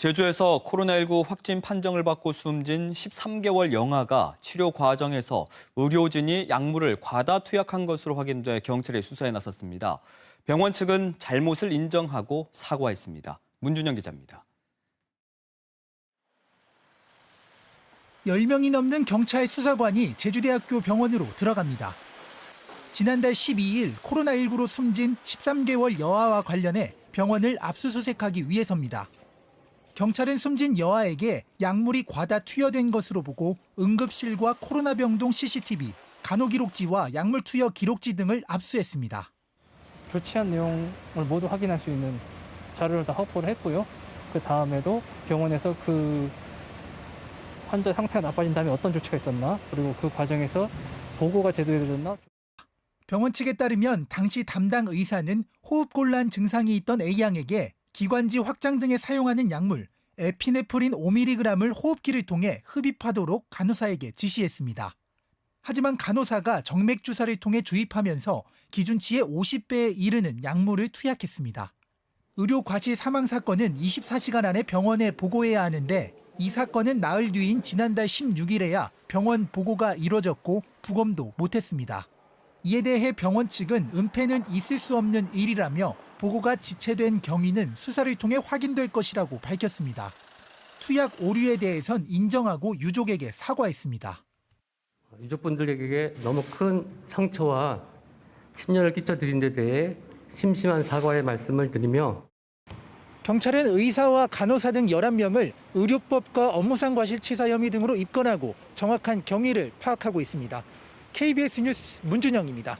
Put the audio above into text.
제주에서 코로나19 확진 판정을 받고 숨진 13개월 영아가 치료 과정에서 의료진이 약물을 과다 투약한 것으로 확인돼 경찰이 수사에 나섰습니다. 병원 측은 잘못을 인정하고 사과했습니다. 문준영 기자입니다. 10명이 넘는 경찰 수사관이 제주대학교 병원으로 들어갑니다. 지난달 12일 코로나19로 숨진 13개월 여아와 관련해 병원을 압수수색하기 위해서입니다. 경찰은 숨진 여아에게 약물이 과다 투여된 것으로 보고 응급실과 코로나 병동 CCTV, 간호기록지와 약물 투여 기록지 등을 압수했습니다. 조치한 내용을 모두 확인할 수 있는 자료를 다 확보를 했고요. 그 다음에도 병원에서 그 환자 상태가 나빠진 다음에 어떤 조치가 있었나, 그리고 그 과정에서 보고가 제대로 되었나, 병원 측에 따르면 당시 담당 의사는 호흡곤란 증상이 있던 A양에게 기관지 확장 등에 사용하는 약물 에피네프린 5mg을 호흡기를 통해 흡입하도록 간호사에게 지시했습니다. 하지만 간호사가 정맥 주사를 통해 주입하면서 기준치의 50배에 이르는 약물을 투약했습니다. 의료 과실 사망 사건은 24시간 안에 병원에 보고해야 하는데 이 사건은 나흘 뒤인 지난달 16일에야 병원 보고가 이뤄졌고 부검도 못했습니다. 이에 대해 병원 측은 은폐는 있을 수 없는 일이라며 보고가 지체된 경위는 수사를 통해 확인될 것이라고 밝혔습니다. 투약 오류에 대해선 인정하고 유족에게 사과했습니다. 유족분들에게 너무 큰 상처와 심려를 끼쳐드린 데 대해 심심한 사과의 말씀을 드리며 경찰은 의사와 간호사 등 11명을 의료법과 업무상 과실치사 혐의 등으로 입건하고 정확한 경위를 파악하고 있습니다. KBS 뉴스 문준영입니다.